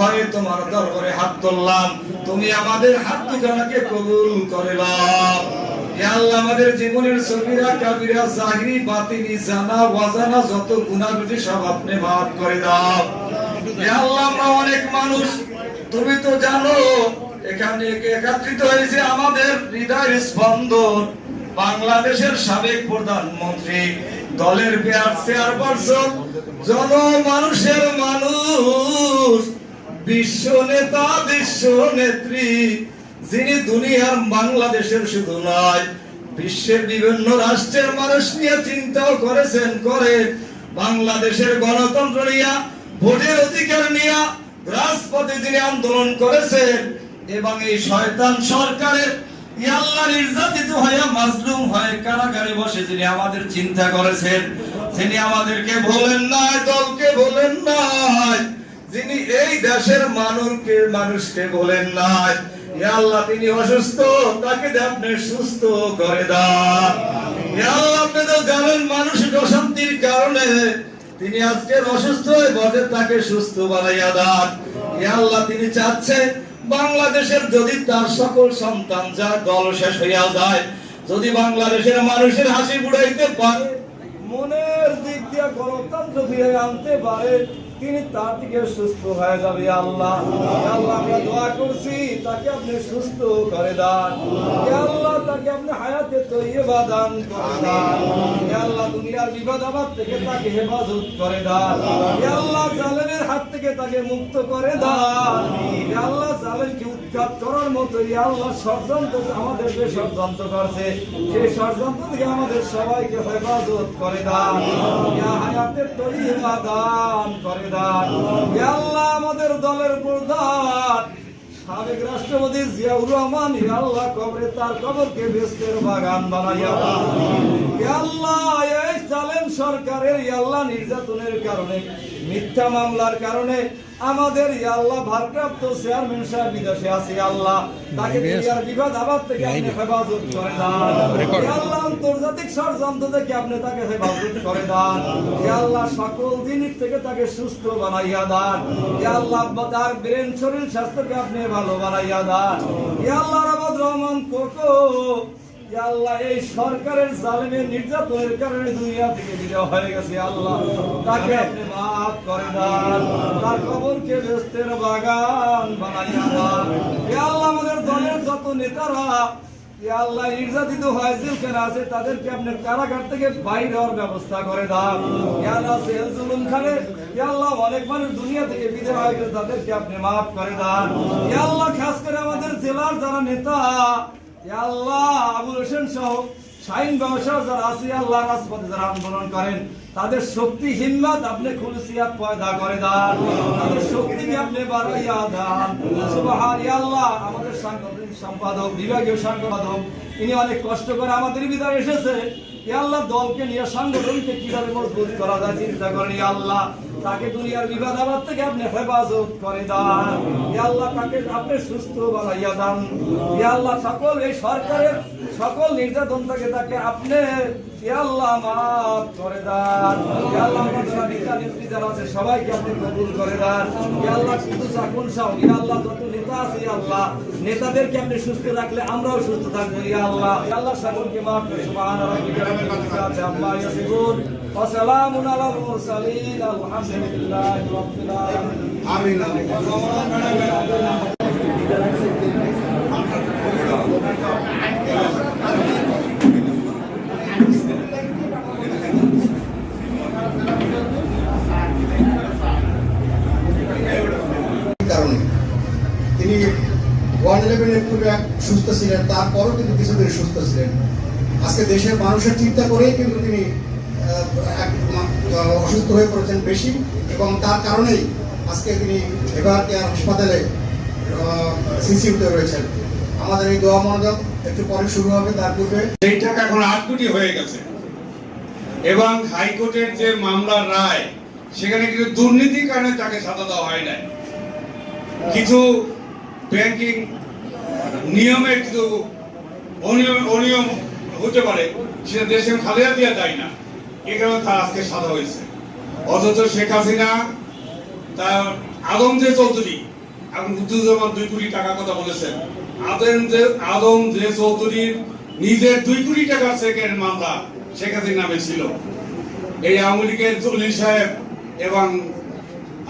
হয়ে তোমার দরবারে হাত তুললাম। তুমি আমাদের হাত দুখানাকে কবুল করে আল্লাহ, আমাদের জীবনের সগীরা কাবিরা জাহিরি, বাতিনি, জানা ওয়াজানা যত রয়েছে সব আপনি করে দাও। আল্লাহ, আমরা অনেক মানুষ তুমি তো জানো, এখানে একত্রিত হয়েছে আমাদের হৃদয়ের স্পন্দন। বাংলাদেশের সাবেক প্রধানমন্ত্রী, দলের পেয়ার চেয়ারপারসন জন মানুষের মানুষ, বিশ্ব নেতা, বিশ্ব নেত্রী, যিনি দুনিয়ার বাংলাদেশের শুধু নয়, বিশ্বের বিভিন্ন রাষ্ট্রের মানুষ নিয়ে চিন্তাও করেছেন, করে বাংলাদেশের গণতন্ত্র নিয়ে, ভোটের অধিকার নিয়ে রাজপথে যিনি আন্দোলন করেছেন এবং এই শয়তান সরকারের ইয়াল্লাহ নির্যাতিত হয়ে মাজলুম হয়ে কারাগারে বসে যিনি আমাদের চিন্তা করেছেন যিনি আমাদেরকে বলেন নাই, দলকে বলেন নাই, যিনি এই দেশের মানুষকে মানুষকে বলেন নাই আল্লাহ তিনি অসুস্থ, তাকে আপনি সুস্থ করে দান। আল্লাহ, আপনি তো জানেন মানসিক অশান্তির কারণে তিনি আজকে অসুস্থ হয়ে বসে তাকে সুস্থ বানাইয়া দান। আল্লাহ তিনি চাচ্ছেন, বাংলাদেশের যদি তার সকল সন্তান যার দল শেষ হইয়া যায়, যদি বাংলাদেশের মানুষের হাসি বুড়াইতে পারে, মনের দিক দিয়ে গণতন্ত্র ফিরে আনতে পারে, তিনি তার দিকে সুস্থ হয়ে যাবে আল্লাহ। আল্লাহ, আমরা দোয়া করছি, তাকে আপনি সুস্থ করে দান। আল্লাহ, তাকে আপনি হায়াতে তৈয়বা দান করে দান। আল্লাহ দুনিয়ার বিপদ থেকে তাকে হেফাজত করে জালেমের হাত থেকে তাকে মুক্ত করে জালেমকে উৎখাত করার মতো আল্লাহ ষড়যন্ত্র আমাদের ষড়যন্ত্র করছে। সেই ষড়যন্ত্র থেকে আমাদের সবাইকে হেফাজত করে দান। করে আমাদের দলের প্রধান। সাবেক রাষ্ট্রপতি জিয়াউর রহমান আল্লাহ কবরে তার কবরকে বেস্তের বাগান বানাইয়া আল্লাহ সরকারের ইয়া আল্লাহ নির্যাতনের কারণে মিথ্যা মামলার কারণে আমাদের ইয়া আল্লাহ ভারপ্রাপ্ত চেয়ারম্যান সাহেব বিদেশে আছে আল্লাহ তাকে দুনিয়ার বিবাদ আবাদ থেকে আপনি হেফাজত করে দান। আল্লাহ আন্তর্জাতিক ষড়যন্ত্র থেকে আপনি তাকে হেফাজত করে দান। আল্লাহ সকল জিনিস থেকে তাকে সুস্থ বানাইয়া দান। আল্লাহ তার ব্রেন শরীর স্বাস্থ্যকে আপনি ভালো বানাইয়া দান। আল্লাহ রহমান কোকো আল্লাহ এই সরকারের জালেমের নির্যাতনের কারণে দুনিয়া থেকে বিদায় হয়ে গেছে আল্লাহ। তাকে আপনি মাফ করে দান। তার কবরকে বাগান আল্লাহ আমাদের দলের যত নেতারা আল্লাহ নির্যাতিত হয় জেলখানে আছে তাদেরকে আপনার কারাগার থেকে বাইরে হওয়ার ব্যবস্থা করে দাও ইয়া আল্লাহ জুলুম খানে ইয়া আল্লাহ অনেক মানুষ দুনিয়া থেকে বিদায় হয়ে গেছে তাদেরকে আপনি মাফ করে দান। আল্লাহ খাস করে আমাদের জেলার যারা নেতা তাদের শক্তি, হিম্মত আপনি পয়দা করে দান। তাদের শক্তিকে আপনি আমাদের সম্পাদক, বিভাগীয় সম্পাদক ইনি অনেক কষ্ট করে আমাদের ভিতরে এসেছে। ইয়া আল্লাহ, দলকে নিয়ে, সংগঠনকে কীভাবে মজবুত করা যায়, চিন্তা করেন আল্লাহ। তাকে দুনিয়ার বিবাদ আবাদ থেকে আপনি হেফাজত করে দান ইয়া আল্লাহ তাকে আপনি সুস্থ বানাইয়া দান ইয়া আল্লাহ সকল এই সরকারের সকল নির্যাতন থেকে তাকে আপনি ইয়া আল্লাহ মাফ করে দান ইয়া নেতা নেত্রী যারা আছে সবাইকে আপনি কবুল করে দেন ইয়া আল্লাহ শুধু চাকুন সাহ ইয়া আল্লাহ যত নেতা আছে ইয়া আল্লাহ নেতাদেরকে আপনি সুস্থ রাখলে আমরাও সুস্থ থাকব ইয়া ইয়া আল্লাহ সকলকে মাফ করে সালামুন আলাল মুরসালিন আলহামদুলিল্লাহি রাব্বিল আলামিন কারণে তিনি ওয়ান ইলেভেনের পূর্বে সুস্থ ছিলেন তারপরও কিন্তু কিছুদিন সুস্থ ছিলেন। আজকে দেশের মানুষের চিন্তা করেই কিন্তু তিনি অসুস্থ হয়ে পড়েছেন বেশি এবং তার কারণেই আজকে তিনি এবার কেয়ার হাসপাতালে সিসিউতে রয়েছেন। আমাদের এই দোয়া মনোযোগ একটু পরে শুরু হবে, তার পূর্বে। সেই টাকা এখন আট কোটি হয়ে গেছে। এবং হাইকোর্টের যে মামলার রায়, সেখানে কিন্তু দুর্নীতির কারণে তাকে সাজা দেওয়া হয় নাই। কিছু ব্যাংকিং নিয়মে কিছু অনিয়ম অনিয়ম হতে পারে, সেটা দেশে খালেদা দিয়া দেয় না। এ কারণে তার আজকে সাদা হয়েছে। অথচ শেখ হাসিনা তার আদম যে চৌধুরী, এখন মুক্তিযুদ্ধ দুই কোটি টাকার কথা বলেছেন আদম যে আদম যে চৌধুরীর নিজের দুই কোটি টাকার চেকের মামলা শেখ হাসিনার নামে ছিল। এই আওয়ামী লীগের চল্লিশ সাহেব এবং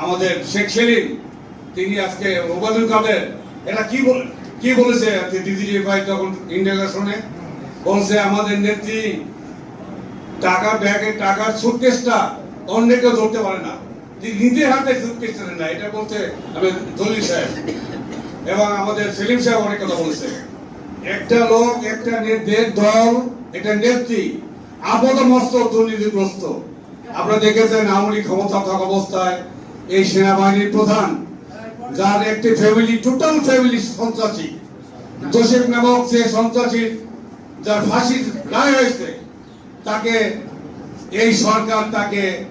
আমাদের শেখ সেলিম, তিনি আজকে ওবায়দুল কাদের এটা কি বলে কি বলেছে? ভাই তখন ইন্টাগ্রেশনে বলছে, আমাদের নেত্রী টাকা ব্যাগে, টাকার সুটকেসটা অন্য কেউ ধরতে পারে না। নিজের হাতে সুটকেসটা না, এটা বলছে আমি দলিল সাহেব এবং আমাদের সেলিম সাহেব অনেক কথা বলেছে। একটা লোক, একটা দল এটা নেত্রী আপদ মস্ত দুর্নীতিগ্রস্ত। আপনারা দেখেছেন আওয়ামী ক্ষমতা থাকা অবস্থায় এই সেনাবাহিনীর প্রধান, যার একটি ফ্যামিলি টোটাল ফ্যামিলি সন্ত্রাসী। জোসেফ নামক সে সন্ত্রাসী, যার ফাঁসি রায় হয়েছে। তাকে, এই সরকার তাকে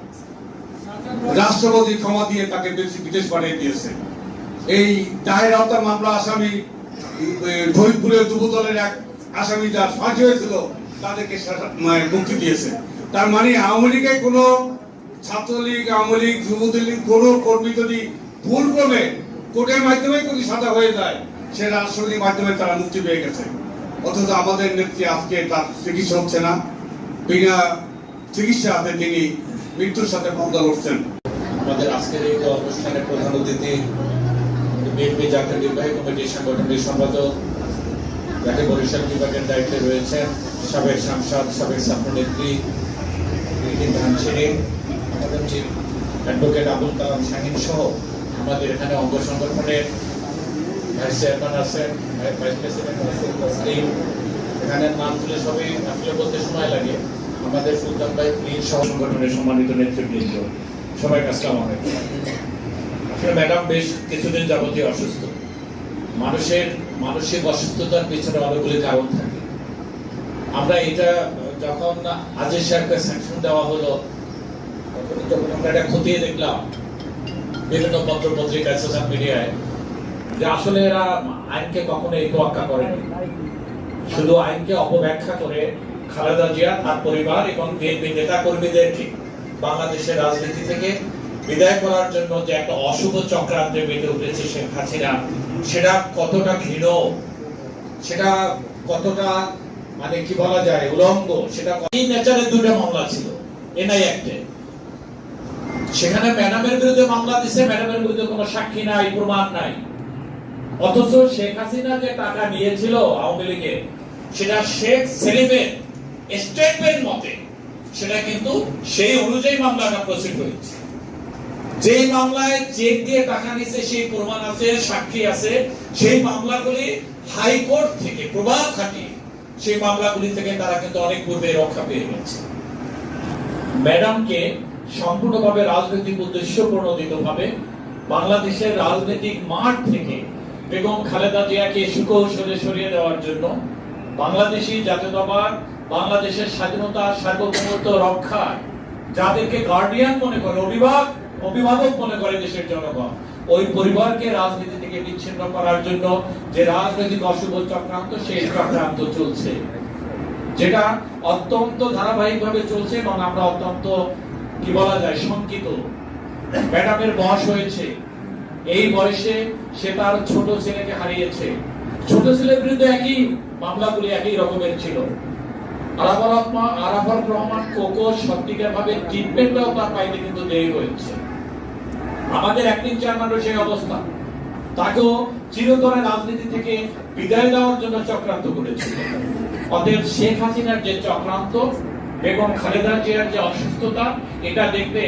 রাষ্ট্রপতি ক্ষমা দিয়ে তাকে বিদেশ- পাঠিয়ে দিয়েছে। এই দায়ের আওতা মামলা আসামি ফরিদপুরের যুবদলের এক আসামি যার ফাঁসি হয়েছিল, তাদেরকে মুক্তি দিয়েছে। তার মানে আওয়ামী লীগের কোনো ছাত্রলীগ, আওয়ামী লীগ, যুবদলীগ, কোনো কর্মী যদি ভুল ক্রমে কোর্টের মাধ্যমে যদি সাদা হয়ে যায়, সে রাষ্ট্রপতির মাধ্যমে তারা মুক্তি পেয়ে গেছে। অথচ আমাদের নেত্রী আজকে তার চিকিৎসা হচ্ছে না। বিনা চিকিৎসাতে তিনি মৃত্যুর সাথে পাল্লা লড়ছেন। আমাদের আজকের এই অনুষ্ঠানের প্রধান অতিথি বিএনপি জাতীয় নির্বাহী কমিটির সাংগঠনিক সম্পাদক যাকে বরিশাল বিভাগের দায়িত্বে রয়েছেন সাবেক সাংসদ, সাবেক ছাত্রনেত্রী ধানসিনী আমাদের চিফ অ্যাডভোকেট আবুল কালাম শাহিন সহ আমাদের এখানে অঙ্গ সংগঠনের ভাইস চেয়ারম্যান আছেন ভাই- ভাইস প্রেসিডেন্ট আছেন এখানে নাম তুলে সবই আসলে বলতে সময় লাগে। আমাদের সুলতান ভাই প্রিন্স সহ সংগঠনের সম্মানিত নেতৃবৃন্দ। সবাই আসসালাম আলাইকুম। আসলে ম্যাডাম বেশ কিছুদিন যাবতীয় অসুস্থ। মানুষের, মানসিক অসুস্থতার পিছনে অনেকগুলি কারণ থাকে। আমরা এটা, যখন আজিজ সাহেবকে স্যাংশন দেওয়া হলো যখন আমরা এটা খতিয়ে দেখলাম, বিভিন্ন পত্র পত্রিকায় সোশ্যাল মিডিয়ায় যে আসলে এরা আইনকে কখনো এই তোয়াক্কা করেনি। শুধু আইনকে অপব্যাখ্যা করে খালেদা জিয়া, তার পরিবার এবং বিএনপি নেতা কর্মীদেরকে বাংলাদেশের রাজনীতি থেকে বিদায় করার জন্য যে একটা অশুভ চক্রান্তে মেতে উঠেছে শেখ হাসিনা, সেটা কতটা ঘৃণ? সেটা কতটা মানে কি বলা যায়, উলঙ্গ? সেটা এই নেচারের দুটো মামলা ছিল, এনআই অ্যাক্টে। সেখানে ম্যাডামের বিরুদ্ধে মামলা দিছে, ম্যাডামের বিরুদ্ধে কোনো সাক্ষী নাই, প্রমাণ নাই। অথচ শেখ হাসিনা যে টাকা নিয়েছিল আওয়ামী লীগে সেটা শেখ সেলিমের স্টেটমেন্ট মতে, সেটা কিন্তু সেই অনুযায়ী মামলাটা প্রসিড হয়েছে। যে মামলায় চেক দিয়ে টাকা নিছে, সেই প্রমাণ আছে, সাক্ষী আছে, সেই মামলাগুলি হাইকোর্ট থেকে সেই মামলাগুলি থেকে তারা কিন্তু অনেক পূর্বে রক্ষা পেয়ে গেছে। ম্যাডামকে সম্পূর্ণভাবে রাজনৈতিক উদ্দেশ্য প্রণোদিত ভাবে বাংলাদেশের রাজনৈতিক মাঠ থেকে বেগম খালেদা জিয়াকে সুকৌশলে সরিয়ে দেওয়ার জন্য বাংলাদেশি জাতীয়তাবাদ, বাংলাদেশের স্বাধীনতা, সার্বভৌমত্ব রক্ষায় যাদেরকে গার্ডিয়ান মনে করে, অভিভাবক অভিভাবক মনে করে দেশের জনগণ, ওই পরিবারকে রাজনীতি থেকে বিচ্ছিন্ন করার জন্য যে রাজনৈতিক অশুভ চক্রান্ত, সেই চক্রান্ত চলছে। যেটা অত্যন্ত ধারাবাহিকভাবে চলছে এবং আমরা অত্যন্ত, কি বলা যায়, শঙ্কিত। ম্যাডামের বয়স হয়েছে। এই বয়সে সে তার ছোট ছেলেকে হারিয়েছে। ছোট ছেলের বিরুদ্ধে একই মামলাগুলি একই রকমের ছিল। আরাফাত রহমান কোকো সত্যিকার ভাবে ট্রিটমেন্টটাও তার পাইতে কিন্তু দেরি হয়েছে। আমাদের একদিন চেয়ারম্যানের সেই অবস্থা। তাকেও চিরতরে রাজনীতি থেকে বিদায় দেওয়ার জন্য চক্রান্ত করেছিল। অতএব শেখ হাসিনার যে চক্রান্ত বেগম খালেদা জিয়ার যে অসুস্থতা, এটা দেখবে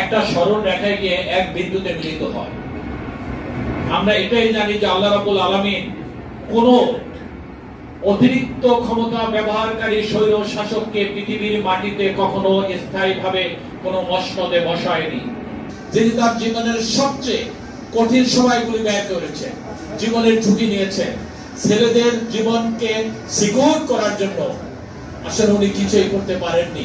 একটা সরল রেখায় গিয়ে এক বিন্দুতে মিলিত হয়। আমরা এটাই জানি যে আল্লাহ রাবুল আলমিন কোন অতিরিক্ত ক্ষমতা ব্যবহারকারী স্বৈর শাসককে পৃথিবীর মাটিতে কখনো স্থায়ীভাবে কোনো মসনদে বসায়নি, যিনি তার জীবনের সবচেয়ে কঠিন সময়গুলি ব্যয় করেছে জীবনের ঝুঁকি নিয়েছে ছেলেদের জীবনকে সিকিউর করার জন্য আসলে উনি কিছুই করতে পারেননি।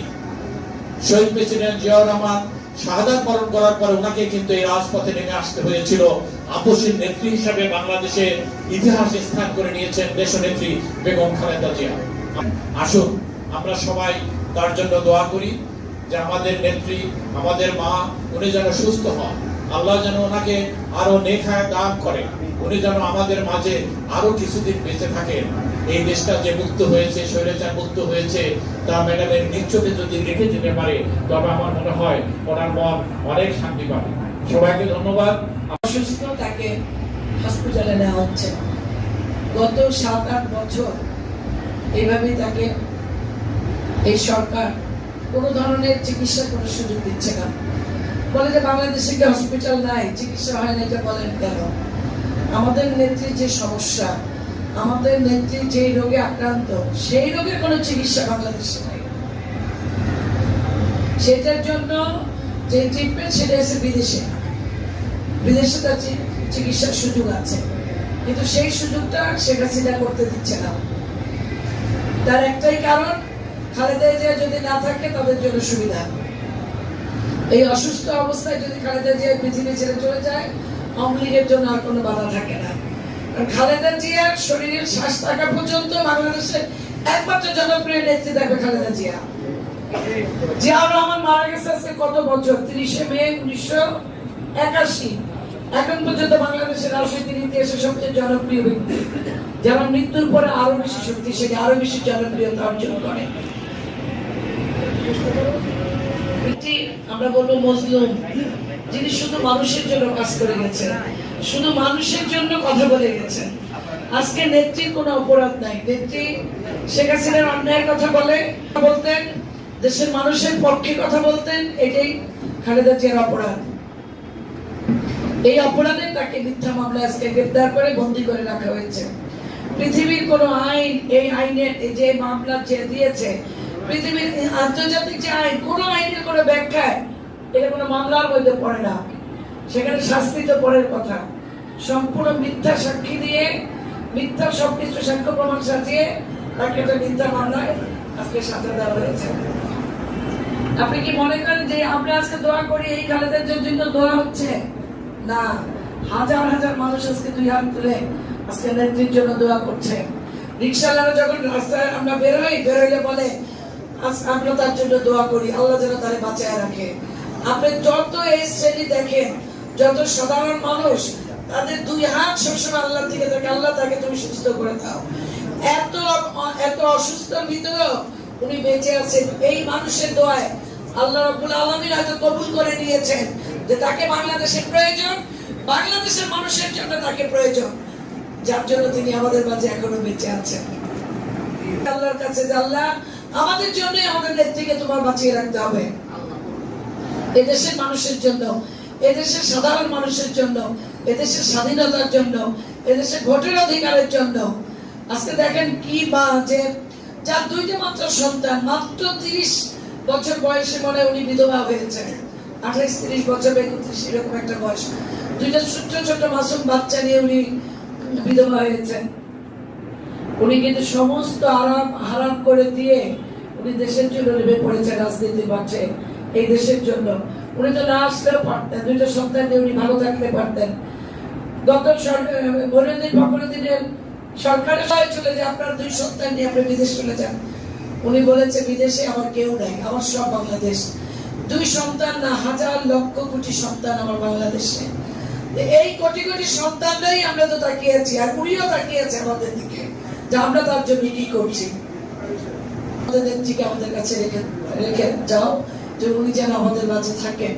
শহীদ প্রেসিডেন্ট জিয়াউর রহমান শাহাদাত বরণ করার পরে ওনাকে কিন্তু এই রাজপথে নেমে আসতে হয়েছিল। আপসীর নেত্রী হিসাবে বাংলাদেশে ইতিহাসে স্থান করে নিয়েছেন দেশনেত্রী বেগম খালেদা জিয়া। আসুন, আমরা সবাই তার জন্য দোয়া করি যে আমাদের নেত্রী, আমাদের মা, উনি যেন সুস্থ হন। আল্লাহ যেন ওনাকে আরও নেখায় দান করে। উনি যেন আমাদের মাঝে আরও কিছুদিন বেঁচে থাকেন। এই দেশটা যে মুক্ত হয়েছে, স্বৈরাচার মুক্ত হয়েছে, তা ম্যাডামের নিশ্চয়ই যদি রেখে যেতে পারে, তবে আমার মনে হয় ওনার মন অনেক শান্তি পাবে। সবাইকে ধন্যবাদ। অসুস্থ তাকে হসপিটালে নেওয়া হচ্ছে গত সাত, আট বছর এইভাবেই তাকে এই সরকার কোনো ধরনের চিকিৎসা কোনো সুযোগ দিচ্ছে না। বলে যে বাংলাদেশে কি হসপিটাল নাই, চিকিৎসা হয় না, এটা বলেন কেন? আমাদের নেত্রীর যে সমস্যা, আমাদের নেত্রী যে রোগে আক্রান্ত, সেই রোগের কোনো চিকিৎসা বাংলাদেশে নাই। সেটার জন্য যে ট্রিটমেন্ট সেটা এসে বিদেশে। বিদেশে তার চিকিৎসার সুযোগ আছে। কিন্তু সেই সুযোগটা শেখ হাসিনা করতে দিচ্ছে না। তার একটাই কারণ, খালেদা জিয়া যদি না থাকে তাদের জন্য সুবিধা। এই অসুস্থ অবস্থায় যদি খালেদা জিয়া পৃথিবী ছেড়ে চলে যায়, আওয়ামী লীগের জন্য আর কোনো বাধা থাকে না। খালেদা জিয়ার শরীরের শ্বাস থাকা পর্যন্ত বাংলাদেশের একমাত্র জনপ্রিয় নেত্রী থাকবে খালেদা জিয়া। জিয়াউর রহমান মারা গেছে কত বছর? তিরিশে মে উনিশশো একাশি। এখন পর্যন্ত বাংলাদেশের রাজনীতির ইতিহাসে সবচেয়ে জনপ্রিয় ব্যক্তি, যারা মৃত্যুর পরে আরও বেশি শক্তিশালী আরও বেশি জনপ্রিয়তা অর্জন করে। একটি আমরা বলব মজলুম, যিনি শুধু মানুষের জন্য কাজ করে গেছেন, শুধু মানুষের জন্য কথা বলে গেছেন। আজকে নেত্রীর কোনো অপরাধ নাই। নেত্রী শেখ হাসিনার অন্যায়ের কথা বলে, বলতেন, দেশের মানুষের পক্ষে কথা বলতেন, এটাই খালেদা জিয়ার অপরাধ। এই অপরাধে তাকে মিথ্যা মামলায় আজকে গ্রেফতার করে বন্দী করে রাখা হয়েছে। পৃথিবীর কোন আইন, এই আইনের যে মামলা যে দিয়েছে, পৃথিবীর আন্তর্জাতিক যে আইন, কোন আইনের কোনো ব্যাখ্যায় এটা কোনো মামলার মধ্যে পড়ে না। সেখানে শাস্তি তো পরের কথা। সম্পূর্ণ মিথ্যা সাক্ষী দিয়ে, মিথ্যা সবকিছু সাক্ষ্য প্রমাণ সাজিয়ে তাকে একটা মিথ্যা মামলায় আজকে সাজা দেওয়া হয়েছে। আপনি কি মনে করেন যে আমরা আজকে দোয়া করি এই খালেদের জন্য দোয়া হচ্ছে? না, হাজার হাজার মানুষ আজকে দুই হাত তুলে আজকে নেত্রীর জন্য দোয়া করছে। রিক্সাওয়ালারা যখন রাস্তায় আমরা বেরোই বলে আমরা তার জন্য দোয়া করি, আল্লাহ যেন তারে বাঁচায় রাখে। আপনি যত এই শ্রেণি দেখেন, যত সাধারণ মানুষ, তাদের দুই হাত সবসময় আল্লাহ থেকে থাকে, আল্লাহ তাকে তুমি সুস্থ করে দাও। এত এত অসুস্থ ভিতরেও উনি বেঁচে আছেন। এই মানুষের দোয়ায় আল্লাহ রাব্বুল আলামিন হয়তো কবুল করে নিয়েছেন। যে তাকে বাংলাদেশের প্রয়োজন, বাংলাদেশের মানুষের জন্য তাকে প্রয়োজন, যার জন্য তিনি আমাদের মাঝে এখনও বেঁচে আছেন। আল্লাহর কাছে আল্লাহ আমাদের জন্যই আমাদের নেত্রীকে তোমার বাঁচিয়ে রাখতে হবে। এদেশের মানুষের জন্য, এদেশের সাধারণ মানুষের জন্য, এদেশের স্বাধীনতার জন্য, এদেশের ভোটের অধিকারের জন্য। আজকে দেখেন কি বা যে, যার দুইটা মাত্র সন্তান, মাত্র তিরিশ বছর বয়সে মনে উনি বিধবা হয়েছেন। তিরিশ বছর একটা বয়স। দুইটা ছোট্ট মাসুম বাচ্চা নিয়ে উনি বিধবা হয়েছেন উনি কিন্তু সমস্ত আরাম, হারাম করে দিয়ে উনি দেশের জন্য নেমে পড়েছেন রাজনীতির মাঠে, এই দেশের জন্য। উনি তো না আসলেও পারতেন, দুইটা সন্তান নিয়ে উনি ভালো থাকতে পারতেন। সরকারের চলে যে আপনার দুই সন্তান নিয়ে আপনি বিদেশ চলে যান। উনি বলেছে, বিদেশে আমার কেউ নাই, আমার সব বাংলাদেশ। দুই সন্তান না, হাজার লক্ষ কোটি সন্তান আমার বাংলাদেশে। এই কোটি কোটি সন্তানরাই আমরা তো তাকিয়ে আছি, আর উনিও তাকিয়েছে আমাদের দিকে, যে আমরা তার জন্য কি করছি। আমাদের নেত্রীকে আমাদের কাছে রেখে রেখে যাও, যে উনি যেন আমাদের মাঝে থাকেন।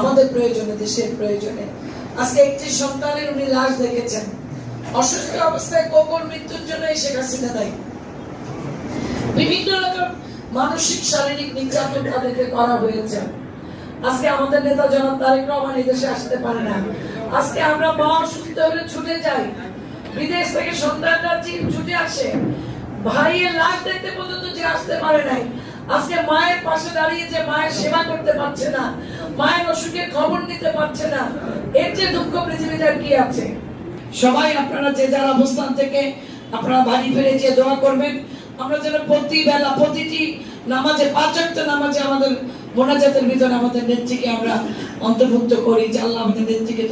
আমাদের প্রয়োজনে, দেশের প্রয়োজনে। আজকে একটি সন্তানের উনি লাশ দেখেছেন। অসুস্থ অবস্থায় কোমর মৃত্যুর জন্য শেখ হাসিনা দায়ী? বিভিন্ন রকম মানসিক, শারীরিক নির্যাতন তাদেরকে করা হয়েছে। আজকে আমাদের নেতা জনাব তারেক রহমান এই দেশে আসতে পারে না। আজকে আমরা মা অসুস্থ হলে ছুটে যাই। বিদেশ থেকে সন্তানরা ছুটে আসে। ভাইয়ের লাশ দেখতে পর্যন্ত যে আসতে পারে নাই। আজকে মায়ের পাশে দাঁড়িয়ে যে মায়ের সেবা করতে পারছে না, মায়ের অসুখের খবর নিতে পারছে না, এর যে দুঃখ পৃথিবীতে কি আছে? সবাই আপনারা যে যার অবস্থান থেকে আপনারা বাড়ি ফিরে যে দোয়া করবেন। আমরা যেন প্রতি বেলা, প্রতিটি নামাজে, পাঁচ ওয়াক্ত নামাজে আমাদের মোনাজাতের ভিতরে আমাদের নেত্রীকে আমরা অন্তর্ভুক্ত করি। যে আল্লাহ আমাদের নেত্রীকে